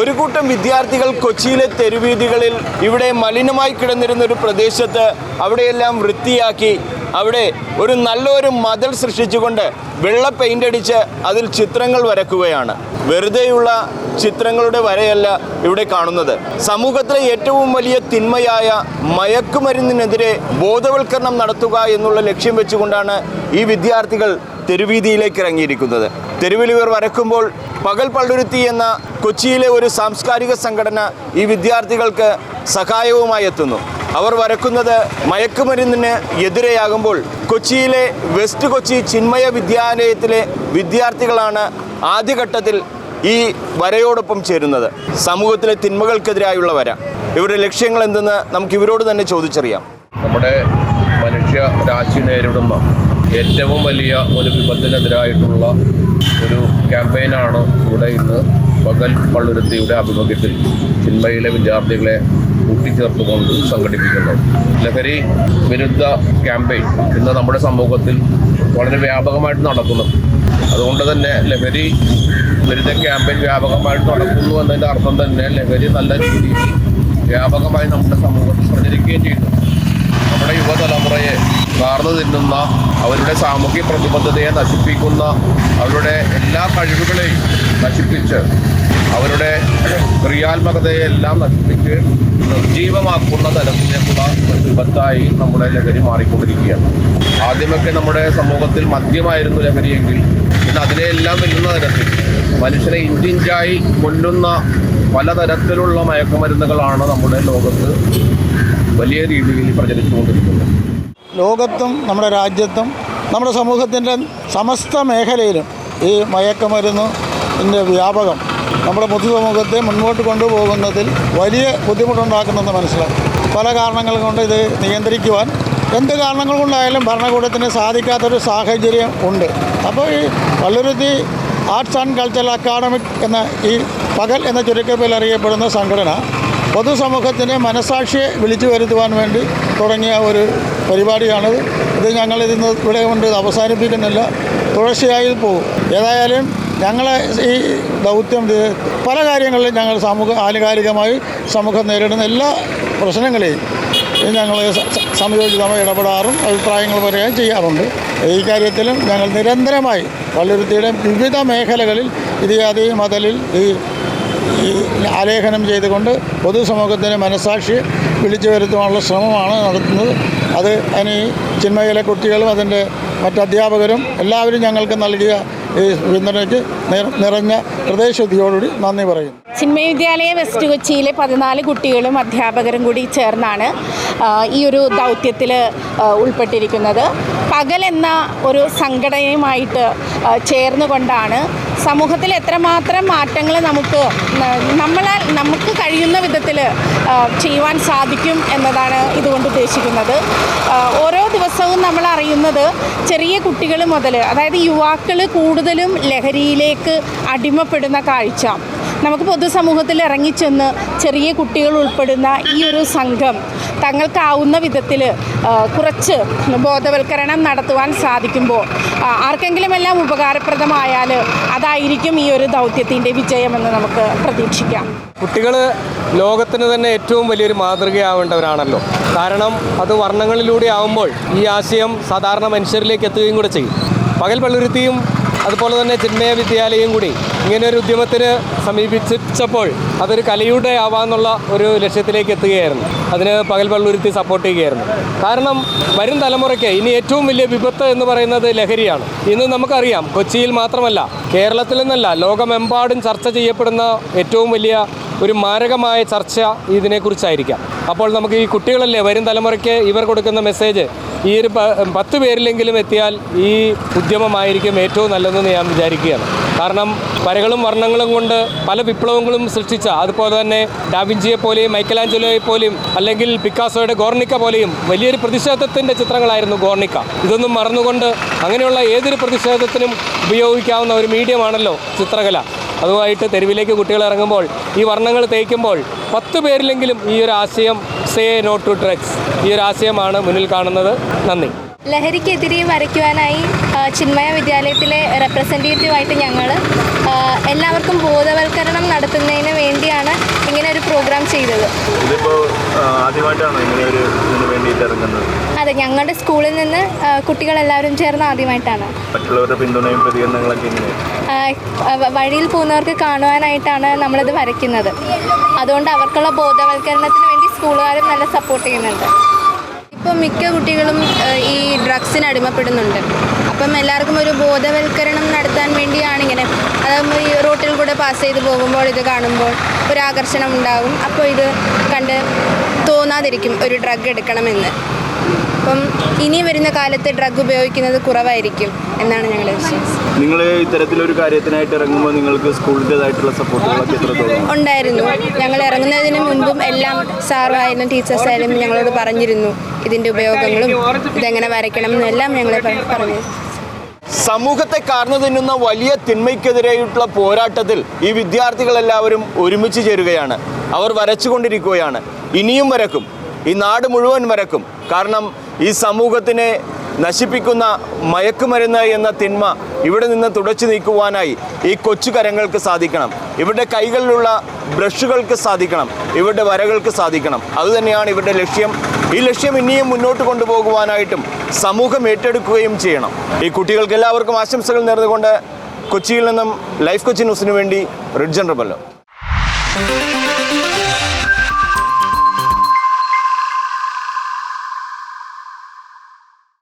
ഒരു കൂട്ടം വിദ്യാർത്ഥികൾ കൊച്ചിയിലെ തെരുവീതികളിൽ ഇവിടെ മലിനമായി കിടന്നിരുന്ന ഒരു പ്രദേശത്ത് അവിടെയെല്ലാം വൃത്തിയാക്കി അവിടെ ഒരു നല്ലൊരു മതിൽ സൃഷ്ടിച്ചുകൊണ്ട് വെള്ള പെയിന്റ് അടിച്ച് അതിൽ ചിത്രങ്ങൾ വരക്കുകയാണ്. വെറുതെയുള്ള ചിത്രങ്ങളുടെ വരയല്ല ഇവിടെ കാണുന്നത്. സമൂഹത്തിലെ ഏറ്റവും വലിയ തിന്മയായ മയക്കുമരുന്നിനെതിരെ ബോധവൽക്കരണം നടത്തുക എന്നുള്ള ലക്ഷ്യം വെച്ചുകൊണ്ടാണ് ഈ വിദ്യാർത്ഥികൾ തെരുവീതിയിലേക്ക് ഇറങ്ങിയിരിക്കുന്നത്. തെരുവിൽ ഇവർ വരക്കുമ്പോൾ പകൽ പള്ളുരുത്തി എന്ന കൊച്ചിയിലെ ഒരു സാംസ്കാരിക സംഘടന ഈ വിദ്യാർത്ഥികൾക്ക് സഹായവുമായി എത്തുന്നു. അവർ വരക്കുന്നത് മയക്കുമരുന്നിന് എതിരെയാകുമ്പോൾ കൊച്ചിയിലെ വെസ്റ്റ് കൊച്ചി ചിന്മയ വിദ്യാലയത്തിലെ വിദ്യാർത്ഥികളാണ് ആദ്യഘട്ടത്തിൽ ഈ വരയോടൊപ്പം ചേരുന്നത്. സമൂഹത്തിലെ തിന്മകൾക്കെതിരായുള്ള വര. ഇവരുടെ ലക്ഷ്യങ്ങൾ എന്തെന്ന് നമുക്ക് ഇവരോട് തന്നെ ചോദിച്ചറിയാം. നമ്മുടെ മനുഷ്യ രാശി നേരിടുന്ന ഏറ്റവും വലിയ ഒരു വിപത്തിനെതിരായിട്ടുള്ള ഒരു ക്യാമ്പയിനാണ് ഇവിടെ ഇന്ന് പകൽ പള്ളുരുത്തിയുടെ ആഭിമുഖ്യത്തിൽ സിനിമയിലെ വിദ്യാർത്ഥികളെ കൂട്ടിച്ചേർത്തുകൊണ്ട് സംഘടിപ്പിക്കുന്നത്. ലഹരി വിരുദ്ധ ക്യാമ്പയിൻ ഇന്ന് നമ്മുടെ സമൂഹത്തിൽ വളരെ വ്യാപകമായിട്ട് നടക്കുന്നു. അതുകൊണ്ട് തന്നെ ലഹരി വിരുദ്ധ ക്യാമ്പയിൻ വ്യാപകമായിട്ട് നടക്കുന്നു എന്നതിന്റെ അർത്ഥം തന്നെ ലഹരി നല്ല രീതിയിൽ വ്യാപകമായി നമ്മുടെ സമൂഹത്തിൽ പ്രചരിക്കുകയും ചെയ്യുന്നു നമ്മുടെ യുവതലമുറയെ കാർന്നു തിന്നുന്ന അവരുടെ സാമൂഹ്യ പ്രതിബദ്ധതയെ നശിപ്പിക്കുന്ന അവരുടെ എല്ലാ കഴിവുകളെയും നശിപ്പിച്ച് അവരുടെ ക്രിയാത്മകതയെ എല്ലാം നശിപ്പിച്ച് നിർജീവമാക്കുന്ന തരത്തിലേക്കുള്ള വിപത്തായി നമ്മുടെ ലഹരി മാറിക്കൊണ്ടിരിക്കുകയാണ്. ആദ്യമൊക്കെ നമ്മുടെ സമൂഹത്തിൽ മദ്യമായിരുന്നു ലഹരിയെങ്കിൽ ഇന്ന് അതിനെയെല്ലാം വെല്ലുന്ന തരത്തിൽ മനുഷ്യനെ ഇഞ്ചിഞ്ചായി കൊല്ലുന്ന പലതരത്തിലുള്ള മയക്കുമരുന്നുകളാണ് നമ്മുടെ ലോകത്ത് വലിയ രീതിയിൽ പ്രചരിച്ചുകൊണ്ടിരിക്കുന്നത്. ലോകത്തും നമ്മുടെ രാജ്യത്തും നമ്മുടെ സമൂഹത്തിന്റെ സമസ്ത മേഖലയിലും ഈ മയക്കുമരുന്നിന്റെ വ്യാപകം നമ്മുടെ പൊതുസമൂഹത്തെ മുന്നോട്ട് കൊണ്ടുപോകുന്നതിൽ വലിയ ബുദ്ധിമുട്ടുണ്ടാക്കുന്നെന്ന് മനസ്സിലാക്കും. പല കാരണങ്ങൾ കൊണ്ട് ഇത് നിയന്ത്രിക്കുവാൻ എന്ത് കാരണങ്ങൾ കൊണ്ടായാലും ഭരണകൂടത്തിന് സാധിക്കാത്തൊരു സാഹചര്യം ഉണ്ട്. അപ്പോൾ ഈ Valluruthi arts and cultural academic എന്ന ഈ പകൽ എന്ന ചുരുക്കത്തിൽ അറിയപ്പെടുന്ന സംഘടന പൊതുസമൂഹത്തിന്റെ മനസാക്ഷിയെ വിളിച്ചു വരുത്തുവാൻ വേണ്ടി തുടങ്ങിയ ഒരു പരിപാടിയാണിത്. ഇത് ഞങ്ങൾ ഇതിന്ന് ഇവിടെ കൊണ്ട് അവസാനിപ്പിക്കുന്നില്ല. തുടർച്ചയായി പോകും. ഏതായാലും ഞങ്ങളെ ഈ ദൗത്യം പല കാര്യങ്ങളിലും ഞങ്ങൾ സമൂഹ ആനുകാലികമായി സമൂഹം നേരിടുന്ന എല്ലാ പ്രശ്നങ്ങളെയും ഞങ്ങൾ സംയോജിതമായി ഇടപെടാറും അഭിപ്രായങ്ങൾ പറയുകയും ചെയ്യാറുണ്ട്. ഈ കാര്യത്തിലും ഞങ്ങൾ നിരന്തരമായി പള്ളുരുത്തിയുടെ വിവിധ മേഖലകളിൽ ഇതിയാതി മതലിൽ ഈ ആലേഖനം ചെയ്തുകൊണ്ട് പൊതുസമൂഹത്തിന്റെ മനസാക്ഷി വിളിച്ചു വരുത്തുവാനുള്ള ശ്രമമാണ് നടത്തുന്നത്. അത് അതിന് ചിന്മയിലെ കുട്ടികളും അതിന്റെ മറ്റധ്യാപകരും എല്ലാവരും ഞങ്ങൾക്ക് നൽകിയ ഈ പിന്തുണയ്ക്ക് നിറഞ്ഞ ഹൃദയശുദ്ധിയോടുകൂടി നന്ദി പറയുന്നു. ചിന്മയ വിദ്യാലയ വെസ്റ്റ് കൊച്ചിയിലെ പതിനാല് കുട്ടികളും അധ്യാപകരും കൂടി ചേർന്നാണ് ഈ ഒരു ദൗത്യത്തിൽ ഉൾപ്പെട്ടിരിക്കുന്നത്. പകൽ എന്ന ഒരു സംഘടനയുമായിട്ട് ചേർന്നുകൊണ്ടാണ് സമൂഹത്തിൽ എത്രമാത്രം മാറ്റങ്ങൾ നമുക്ക് നമ്മളാൽ നമുക്ക് ചെയ്യുവാൻ സാധിക്കും എന്നതാണ് ഇതുകൊണ്ട് ഉദ്ദേശിക്കുന്നത്. ഓരോ ദിവസവും നമ്മൾ അറിയുന്നത് ചെറിയ കുട്ടികൾ മുതൽ അതായത് യുവാക്കൾ കൂടുതലും ലഹരിയിലേക്ക് അടിമപ്പെടുന്ന കാഴ്ച. നമുക്ക് പൊതുസമൂഹത്തിൽ ഇറങ്ങിച്ചെന്ന് ചെറിയ കുട്ടികൾ ഉൾപ്പെടുന്ന ഈ ഒരു സംഘം തങ്ങൾക്കാവുന്ന വിധത്തിൽ കുറച്ച് ബോധവൽക്കരണം നടത്തുവാൻ സാധിക്കുമ്പോൾ ആർക്കെങ്കിലും എല്ലാം ഉപകാരപ്രദമായാൽ അതായിരിക്കും ഈ ഒരു ദൗത്യത്തിന്റെ വിജയമെന്ന് നമുക്ക് പ്രതീക്ഷിക്കാം. കുട്ടികൾ ലോകത്തിന് തന്നെ ഏറ്റവും വലിയൊരു മാതൃകയാവേണ്ടവരാണല്ലോ. കാരണം അത് വർണങ്ങളിലൂടെ ആവുമ്പോൾ ഈ ആശയം സാധാരണ മനുഷ്യരിലേക്ക് എത്തുകയും കൂടെ ചെയ്യും. പകൽ പള്ളുരുത്തിയും അതുപോലെ തന്നെ ചിന്മയ വിദ്യാലയം കൂടി ഇങ്ങനെ ഒരു ഉദ്യമത്തിന് സമീപിച്ചപ്പോൾ അതൊരു കലയുടെ ആവാന്നുള്ള ഒരു ലക്ഷ്യത്തിലേക്ക് എത്തുകയായിരുന്നു. അതിന് പകൽ പള്ളുരുത്തി സപ്പോർട്ട് ചെയ്യുകയായിരുന്നു. കാരണം വരും തലമുറയ്ക്ക് ഇനി ഏറ്റവും വലിയ വിപത്ത് എന്ന് പറയുന്നത് ലഹരിയാണ്. ഇന്ന് നമുക്കറിയാം കൊച്ചിയിൽ മാത്രമല്ല കേരളത്തിൽ നിന്നല്ല ലോകമെമ്പാടും ചർച്ച ചെയ്യപ്പെടുന്ന ഏറ്റവും വലിയ ഒരു മാരകമായ ചർച്ച ഇതിനെക്കുറിച്ചായിരിക്കാം. അപ്പോൾ നമുക്ക് ഈ കുട്ടികളല്ലേ വരും തലമുറയ്ക്ക് ഇവർ കൊടുക്കുന്ന മെസ്സേജ് ഈ ഒരു പത്ത് പേരിലെങ്കിലും എത്തിയാൽ ഈ ഉദ്യമമായിരിക്കും ഏറ്റവും നല്ലതെന്ന് ഞാൻ വിചാരിക്കുകയാണ്. കാരണം വരകളും വർണങ്ങളും കൊണ്ട് പല വിപ്ലവങ്ങളും സൃഷ്ടിച്ച അതുപോലെ തന്നെ ഡാവിഞ്ചിയെ പോലെയും മൈക്കലാഞ്ചലോയെ പോലെയും അല്ലെങ്കിൽ പിക്കാസോയുടെ ഗോർണിക്ക പോലെയും വലിയൊരു പ്രതിഷേധത്തിന്റെ ചിത്രങ്ങളായിരുന്നു ഗോർണിക്ക. ഇതൊന്നും മറന്നുകൊണ്ട് അങ്ങനെയുള്ള ഏതൊരു പ്രതിഷേധത്തിനും ഉപയോഗിക്കാവുന്ന ഒരു മീഡിയമാണല്ലോ ചിത്രകല. അതുമായിട്ട് തെരുവിലേക്ക് കുട്ടികൾ ഇറങ്ങുമ്പോൾ ഈ വർണങ്ങൾ തേക്കുമ്പോൾ പത്ത് പേരിലെങ്കിലും ഈ ഒരു ആശയം സേ നോ ടു ഡ്രഗ്സ് ഈ ഒരു ആശയമാണ് മുന്നിൽ കാണുന്നത്. നന്ദി. ലഹരിക്കെതിരെ വരയ്ക്കുവാനായി ചിന്മയ വിദ്യാലയത്തിലെ റെപ്രസെന്റേറ്റീവായിട്ട് ഞങ്ങൾ എല്ലാവർക്കും ബോധവൽക്കരണം നടത്തുന്നതിന് വേണ്ടിയാണ് ഇങ്ങനെ ഒരു പ്രോഗ്രാം ചെയ്തത്. അതെ ഞങ്ങളുടെ സ്കൂളിൽ നിന്ന് കുട്ടികളെല്ലാവരും ചേർന്ന് ആദ്യമായിട്ടാണ്. വഴിയിൽ പോകുന്നവർക്ക് കാണുവാനായിട്ടാണ് നമ്മളിത് വരയ്ക്കുന്നത്. അതുകൊണ്ട് അവർക്കുള്ള ബോധവൽക്കരണത്തിന് വേണ്ടി സ്കൂളുകാരും നല്ല സപ്പോർട്ട് ചെയ്യുന്നുണ്ട്. ഇപ്പം മിക്ക കുട്ടികളും ഈ ഡ്രഗ്സിന് അടിമപ്പെടുന്നുണ്ട്. അപ്പം എല്ലാവർക്കും ഒരു ബോധവൽക്കരണം നടത്താൻ വേണ്ടിയാണ് ഇങ്ങനെ. അതാകുമ്പോൾ ഈ റോട്ടിൽ കൂടെ പാസ് ചെയ്ത് പോകുമ്പോൾ ഇത് കാണുമ്പോൾ ഒരു ആകർഷണം ഉണ്ടാകും അപ്പോൾ ഇത് കണ്ട് തോന്നാതിരിക്കും ഒരു ഡ്രഗ് എടുക്കണമെന്ന്. അപ്പം ഇനി വരുന്ന കാലത്ത് ഡ്രഗ് ഉപയോഗിക്കുന്നത് കുറവായിരിക്കും എന്നാണ് ഞങ്ങളുടെ വിശ്വാസം. നിങ്ങൾ ഇത്തരത്തിലൊരു കാര്യത്തിനായിട്ട് ഇറങ്ങുമ്പോൾ നിങ്ങൾക്ക് സ്കൂളിന്റെതായിട്ടുള്ള സപ്പോർട്ടുകളൊക്കെ എത്രത്തോളം ഉണ്ടായിരുന്നു. ഞങ്ങൾ ഇറങ്ങുന്നതിന് മുൻപും എല്ലാം സാറായാലും ടീച്ചേഴ്സായാലും ഞങ്ങളോട് പറഞ്ഞിരുന്നു ഇതിന്റെ ഉപയോഗങ്ങളും ഇതെങ്ങനെ വരയ്ക്കണം എന്നെല്ലാം ഞങ്ങളെ പറഞ്ഞു. സമൂഹത്തെ കാർന്നു തിന്നുന്ന വലിയ തിന്മയ്ക്കെതിരെയുള്ള പോരാട്ടത്തിൽ ഈ വിദ്യാർത്ഥികളെല്ലാവരും ഒരുമിച്ച് ചേരുകയാണ്. അവർ വരച്ചുകൊണ്ടിരിക്കുകയാണ്. ഇനിയും വരക്കും. ഈ നാട് മുഴുവൻ വരക്കും. കാരണം ഈ സമൂഹത്തിനെ നശിപ്പിക്കുന്ന മയക്കുമരുന്ന് എന്ന തിന്മ ഇവിടെ നിന്ന് തുടച്ചു നീക്കുവാനായി ഈ കൊച്ചു കരങ്ങൾക്ക് സാധിക്കണം. ഇവരുടെ കൈകളിലുള്ള ബ്രഷുകൾക്ക് സാധിക്കണം. ഇവരുടെ വരകൾക്ക് സാധിക്കണം. അതുതന്നെയാണ് ഇവരുടെ ലക്ഷ്യം. ഈ ലക്ഷ്യം ഇനിയും മുന്നോട്ട് കൊണ്ടുപോകുവാനായിട്ടും സമൂഹം ഏറ്റെടുക്കുകയും ചെയ്യണം. ഈ കുട്ടികൾക്ക് എല്ലാവർക്കും ആശംസകൾ നേർന്നുകൊണ്ട് കൊച്ചിയിൽ നിന്നും ലൈഫ് കൊച്ചി ന്യൂസിന് വേണ്ടി റിഡ്ജൻ റബല്ലോ